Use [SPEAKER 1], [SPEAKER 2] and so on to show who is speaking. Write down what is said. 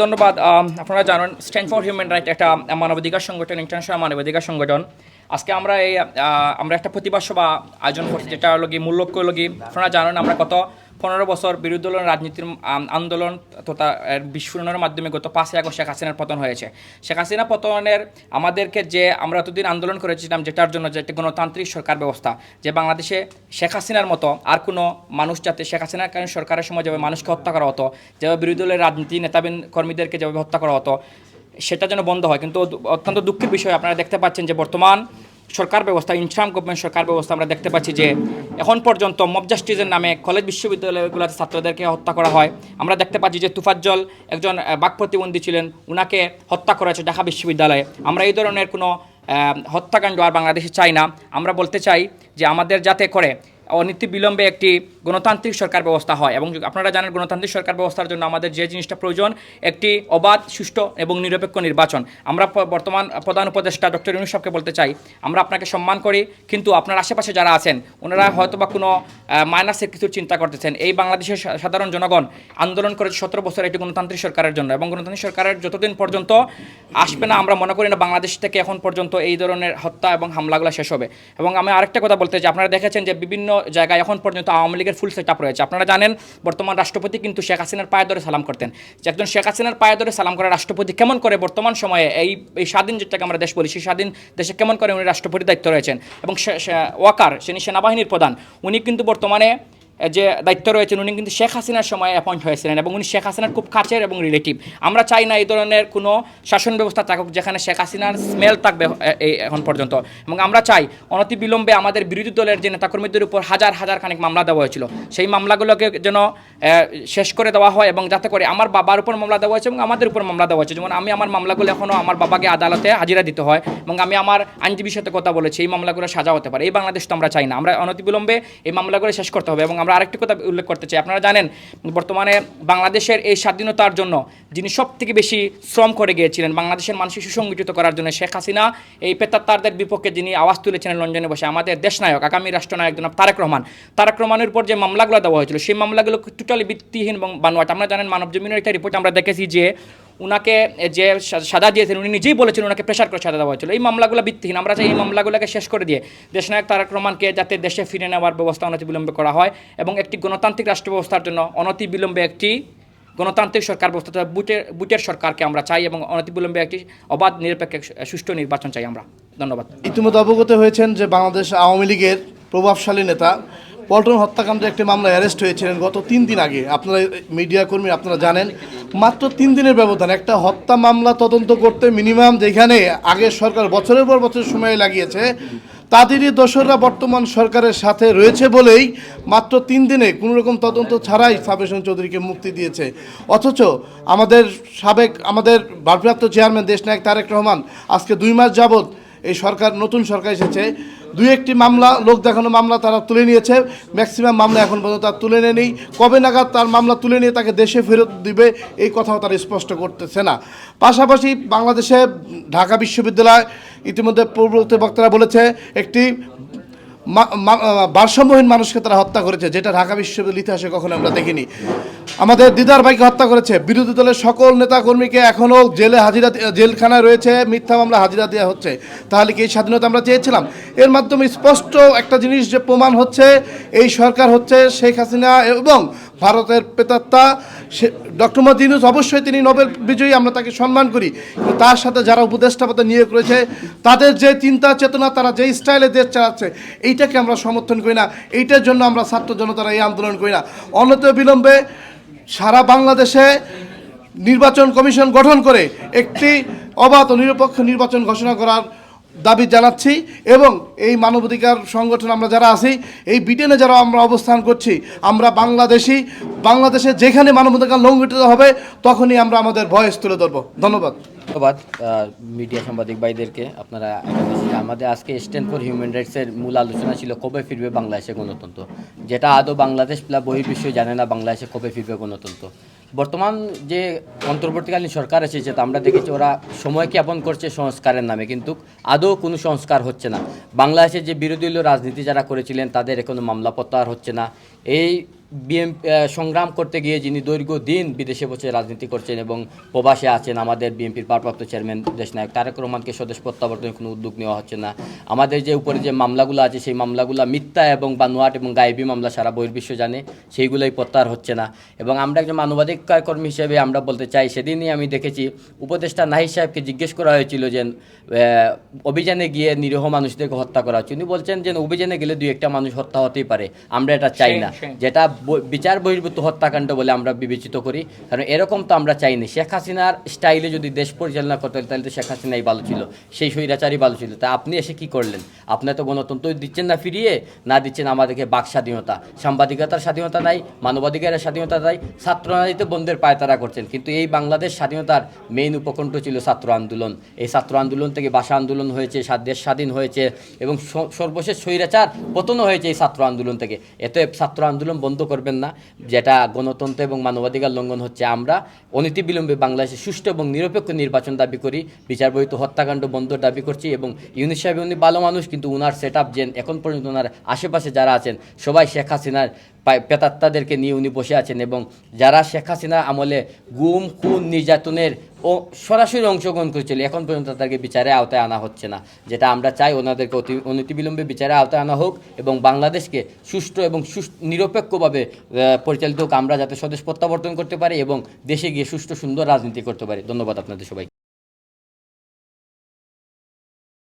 [SPEAKER 1] ধন্যবাদ আপনারা জানেন স্ট্যান্ড ফর হিউম্যান রাইট একটা মানবাধিকার সংগঠন ইন্টারন্যাশনাল মানবাধিকার সংগঠন। আজকে আমরা এই আমরা একটা প্রতিবাদ সভা আয়োজন করছি, যেটা কি মূল লক্ষ্য কি আপনারা জানেন আমরা গত পনেরো বছর বিরোধী দলের রাজনীতির আন্দোলন তথা বিস্ফোরণের মাধ্যমে গত পাঁচই আগস্ট শেখ হাসিনার পতন হয়েছে। শেখ হাসিনা পতনের আমাদেরকে যে আমরা এতদিন আন্দোলন করেছিলাম, যেটার জন্য যে একটা গণতান্ত্রিক সরকার ব্যবস্থা, যে বাংলাদেশে শেখ হাসিনার মতো আর কোনো মানুষ যাতে শেখ হাসিনার কারণে সরকারের সময় যেভাবে মানুষকে হত্যা করা হতো, যেভাবে বিরোধী দলের রাজনীতি নেতাবিন কর্মীদেরকে যেভাবে হত্যা করা হতো, সেটা যেন বন্ধ হয়। কিন্তু অত্যন্ত দুঃখের বিষয়, আপনারা দেখতে পাচ্ছেন যে বর্তমান সরকার ব্যবস্থা, ইনসাম গভর্নমেন্ট সরকার ব্যবস্থা আমরা দেখতে পাচ্ছি যে এখন পর্যন্ত মব জাস্টিসের নামে কলেজ বিশ্ববিদ্যালয়গুলোর ছাত্রদেরকে হত্যা করা হয়। আমরা দেখতে পাচ্ছি যে তুফাজ্জল একজন বাক প্রতিবন্ধী ছিলেন, উনাকে হত্যা করা হয়েছে ঢাকা বিশ্ববিদ্যালয়ে। আমরা এই ধরনের কোনো হত্যাকাণ্ড আর বাংলাদেশে চাই না। আমরা বলতে চাই যে আমাদের যাতে করে অনীতি বিলম্বে একটি গণতান্ত্রিক সরকার ব্যবস্থা হয় এবং আপনারা জানেন গণতান্ত্রিক সরকার ব্যবস্থার জন্য আমাদের যে জিনিসটা প্রয়োজন একটি অবাধ সুষ্ঠু এবং নিরপেক্ষ নির্বাচন। আমরা বর্তমান প্রধান উপদেষ্টা ডক্টর ইউনুস সাহেবকে বলতে চাই আমরা আপনাকে সম্মান করি কিন্তু আপনার আশেপাশে যারা আছেন ওনারা হয়তো বা কোনো মাইনাসের কিছু চিন্তা করতেছেন। এই বাংলাদেশের সাধারণ জনগণ আন্দোলন করেছে সতেরো বছর একটি গণতান্ত্রিক সরকারের জন্য এবং গণতান্ত্রিক সরকারের যতদিন পর্যন্ত আসবে না আমরা মনে করি না বাংলাদেশ থেকে এখন পর্যন্ত এই ধরনের হত্যা এবং হামলাগুলো শেষ হবে। এবং আমি আরেকটা কথা বলতে চাই আপনারা দেখেছেন যে বিভিন্ন জায়গায় এখন পর্যন্ত আওয়ামী লীগের ফুল সেট আপ রয়েছে। আপনারা জানেন, বর্তমান রাষ্ট্রপতি কিন্তু শেখ হাসিনার পায়ে ধরে সালাম করতেন। একজন শেখ হাসিনার পায়ে ধরে সালাম করা রাষ্ট্রপতি কেমন করে বর্তমান সময়ে এই এই স্বাধীন যেটাকে আমরা দেশ বলি, সেই স্বাধীন দেশে কেমন করে উনি রাষ্ট্রপতির দায়িত্ব রয়েছেন? এবং ওয়াকার তিনি সেনাবাহিনীর প্রধান, উনি কিন্তু বর্তমানে যে দায়িত্ব রয়েছেন, উনি কিন্তু শেখ হাসিনার সময় অ্যাপয়েন্ট হয়েছিলেন এবং উনি শেখ হাসিনার খুব কাছের এবং রিলেটিভ আমরা চাই না এই ধরনের কোনো শাসন ব্যবস্থা থাকুক যেখানে শেখ হাসিনার স্মেল থাকবে এখন পর্যন্ত। এবং আমরা চাই অনতি বিলম্বে আমাদের বিরোধী দলের যে নেতাকর্মীদের উপর হাজার হাজার খানিক মামলা দেওয়া হয়েছিল। সেই মামলাগুলোকে যেন শেষ করে দেওয়া হয় এবং যাতে করে আমার বাবার উপর মামলা দেওয়া হয়েছে এবং আমাদের উপর মামলা দেওয়া হয়েছে। যেমন আমি আমার মামলাগুলো এখনও আমার বাবাকে আদালতে হাজিরা দিতে হয় এবং আমি আমার আইনজীবীর সাথে কথা বলেছি, এই মামলাগুলো সাজা হতে পারে। এই বাংলাদেশ তো আমরা চাই না। আমরা অনতিবিলম্বে এই মামলাগুলো শেষ করতে হবে এবং আমরা আরেকটি কথা উল্লেখ করতে চাই। আপনারা জানেন, বর্তমানে বাংলাদেশের এই স্বাধীনতার জন্য যিনি সব থেকে বেশি শ্রম করে গিয়েছিলেন, বাংলাদেশের মানুষকে সুসংগঠিত করার জন্য শেখ হাসিনা, এই পেতাত্তারদের বিপক্ষে যিনি আওয়াজ তুলেছিলেন লন্ডনে বসে, আমাদের দেশনায়ক, আগামী রাষ্ট্রনায়ক জনাব তারেক রহমান। তারেক রহমানের উপর যে মামলাগুলো দেওয়া হয়েছিল, সেই মামলাগুলো টোটালি ভিত্তিহীন এবং বানোয়াট। আমরা জানেন মানব জমিনের একটা রিপোর্ট আমরা দেখেছি যে উনাকে যে সা- সাজা দিয়েছেন। উনি নিজেই বলেছেন ওনাকে প্রেশার করে সাজা দেওয়া হয়েছিল। এই মামলাগুলো ভিত্তিহীন। আমরা চাই এই মামলাগুলোকে শেষ করে দিয়ে দেশনায়ক তারেক রহমানকে যাতে দেশে ফিরে নেওয়ার ব্যবস্থা অনতিবিলম্বে করা হয় এবং একটি গণতান্ত্রিক রাষ্ট্র ব্যবস্থার জন্য অনতিবিলম্বে একটি গণতান্ত্রিক সরকার ব্যবস্থা বুটের বুটের সরকারকে আমরা চাই এবং অনতিবিলম্বে একটি অবাধ, নিরপেক্ষ, সুষ্ঠু নির্বাচন চাই আমরা। ধন্যবাদ।
[SPEAKER 2] ইতিমধ্যে অবগত হয়েছেন যে বাংলাদেশ আওয়ামী লীগের প্রভাবশালী নেতা পল্টন হত্যাকাণ্ডে একটি মামলায় অ্যারেস্ট হয়েছিলেন গত তিন দিন আগে। আপনারা, মিডিয়া কর্মী আপনারা জানেন মাত্র তিন দিনের ব্যবধান। একটা হত্যা মামলা তদন্ত করতে মিনিমাম যেখানে আগের সরকার বছরের পর বছর সময় লাগিয়েছে, তাদেরই দোসররা বর্তমান সরকারের সাথে রয়েছে বলেই মাত্র তিন দিনে কোনো রকম তদন্ত ছাড়াই সাবেশন চৌধুরীকে মুক্তি দিয়েছে। অথচ আমাদের সাবেক, আমাদের ভারপ্রাপ্ত চেয়ারম্যান দেশনায়ক তারেক রহমান আজকে দুই মাস যাবৎ এই সরকার, নতুন সরকার এসেছে। দুই একটি মামলা, লোক দেখানো মামলা তারা তুলে নিয়েছে। ম্যাক্সিমাম মামলা এখন পর্যন্ত তার তুলে নেই কবে নাগাদ তার মামলা তুলে নিয়ে তাকে দেশে ফেরত দিবে, এই কথাও তারা স্পষ্ট করতেছে না। পাশাপাশি বাংলাদেশে ঢাকা বিশ্ববিদ্যালয় ইতিমধ্যে পূর্ববর্তী বক্তারা বলেছে, একটি ভারসাম্যহীন মানুষকে তারা হত্যা করেছে, যেটা ঢাকা বিশ্ববিদ্যালয়ের ইতিহাসে কখনো আমরা দেখিনি। আমাদের দিদার ভাইকে হত্যা করেছে। বিরোধী দলের সকল নেতাকর্মীকে এখনও জেলে হাজিরা জেলখানায় রয়েছে। মিথ্যা মামলা হাজিরা দেওয়া হচ্ছে। তাহলে কি এই স্বাধীনতা আমরা চেয়েছিলাম? এর মাধ্যমে স্পষ্ট একটা জিনিস যে প্রমাণ হচ্ছে, এই সরকার হচ্ছে শেখ হাসিনা এবং ভারতের পেতাত্তা ডক্টর মোহাম্মদ ইউনুস অবশ্যই তিনি নোবেল বিজয়ী, আমরা তাকে সম্মান করি। তার সাথে যারা উপদেষ্টা পদে নিয়োগ রয়েছে, তাদের যে চিন্তা, চেতনা, তারা যে স্টাইলে দেশ চালাচ্ছে, এইটাকে আমরা সমর্থন করি না। এইটার জন্য আমরা ছাত্র জনতারা এই আন্দোলন করি না। অনত বিলম্বে সারা বাংলাদেশে নির্বাচন কমিশন গঠন করে একটি অবাধ নিরপেক্ষ নির্বাচন ঘোষণা করার দাবি জানাচ্ছি এবং এই মানবাধিকার সংগঠন আমরা যারা আছি, এই ব্রিটেনে যারা আমরা অবস্থান করছি, আমরা বাংলাদেশি, বাংলাদেশে যেখানে মানবাধিকার লঙ্ঘিত হবে, তখনই আমরা আমাদের ভয়েস তুলে ধরবো। ধন্যবাদ।
[SPEAKER 3] ধন্যবাদ মিডিয়া সাংবাদিক ভাইদেরকে। আপনারা আমাদের আজকে স্ট্যান্ড ফর হিউম্যান রাইটসের মূল আলোচনা ছিল, কবে ফিরবে বাংলাদেশে গণতন্ত্র? যেটা আদৌ বাংলাদেশ বহির্বিশ্ব জানে না, বাংলাদেশে কবে ফিরবে গণতন্ত্র? বর্তমান যে অন্তর্বর্তীকালীন সরকার এসেছে তা আমরা দেখেছি, ওরা সময় জ্ঞাপন করছে সংস্কারের নামে, কিন্তু আদৌ কোনো সংস্কার হচ্ছে না। বাংলাদেশে যে বিরোধী রাজনীতি যারা করেছিলেন, তাদের এখনও মামলা প্রত্যাহার হচ্ছে না। এই বিএম সংগ্রাম করতে গিয়ে যিনি দৈর্ঘ্য দিন বিদেশে বসে রাজনীতি করছেন এবং প্রবাসে আছেন আমাদের বিএনপির ভারপ্রাপ্ত চেয়ারম্যান দেশ দেশনায়ক তারেক রহমানকে স্বদেশ প্রত্যাবর্তনের কোনো উদ্যোগ নেওয়া হচ্ছে না। আমাদের যে উপরে যে মামলাগুলো আছে সেই মামলাগুলো মিথ্যা এবং বানোয়াট এবং গায়েবী মামলা সারা বহির্বিশ্ব জানে সেইগুলোই প্রত্যাহার হচ্ছে না। এবং আমরা একজন মানবাধিকার কর্মী হিসেবে আমরা বলতে চাই সেদিনই আমি দেখেছি উপদেষ্টা নাহিদ সাহেবকে জিজ্ঞেস করা হয়েছিল যে অভিযানে গিয়ে নিরীহ মানুষদেরকে হত্যা করা হচ্ছে। উনি বলছেন যে অভিযানে গেলে দুই একটা মানুষ হত্যা হতেই পারে। আমরা এটা চাই না। যেটা বিচার বহির্ভূত হত্যাকাণ্ড বলে আমরা বিবেচিত করি। কারণ এরকম তো আমরা চাইনি। শেখ হাসিনার স্টাইলে যদি দেশ পরিচালনা করতে তাহলে তো শেখ হাসিনাই ভালো ছিল। সেই স্বৈরাচারই ভালো ছিল। তা আপনি এসে কি করলেন? আপনি তো গণতন্ত্র দিচ্ছেন না ফিরিয়ে, না দিচ্ছেন আমাদেরকে বাক স্বাধীনতা। সাংবাদিকতার স্বাধীনতা নাই, মানবাধিকারের স্বাধীনতা নাই, ছাত্র রাজনীতি বন্ধের পায়তারা করছেন। কিন্তু এই বাংলাদেশ স্বাধীনতার মেইন উপকণ্ঠ ছিল ছাত্র আন্দোলন। এই ছাত্র আন্দোলন থেকে ভাষা আন্দোলন হয়েছে দেশ স্বাধীন হয়েছে এবং সর্বশেষ স্বৈরাচার পতনও হয়েছে এই ছাত্র আন্দোলন থেকে। এত ছাত্র আন্দোলন বন্ধ করবেন না, যেটা গণতন্ত্র এবং মানবাধিকার লঙ্ঘন হচ্ছে আমরা। অনীতি বিলম্বে বাংলাদেশে সুষ্ঠু এবং নিরপেক্ষ নির্বাচন দাবি করি বিচার বহিত হত্যাকাণ্ড বন্ধ দাবি করছি এবং ইউনিস সাহেব, উনি ভালো মানুষ, কিন্তু উনার সেট আপ যে এখন পর্যন্ত ওনার আশেপাশে যারা আছেন, সবাই শেখ হাসিনার পেতাত্তাদেরকে নিয়ে উনি বসে আছেন এবং যারা শেখ হাসিনা আমলে গুম, খুন, নির্যাতনের ও সরাসরি অংশগ্রহণ করেছিল, এখন পর্যন্ত তাদেরকে বিচারে আওতায় আনা হচ্ছে না। যেটা আমরা চাই ওনাদেরকে অতি অনতিবিলম্বে বিচারে আওতায় আনা হোক এবং বাংলাদেশকে সুষ্ঠু এবং নিরপেক্ষভাবে পরিচালিত হোক। আমরা যাতে স্বদেশ প্রত্যাবর্তন করতে পারি এবং দেশে গিয়ে সুষ্ঠু, সুন্দর রাজনীতি করতে পারি। ধন্যবাদ আপনাদের সবাই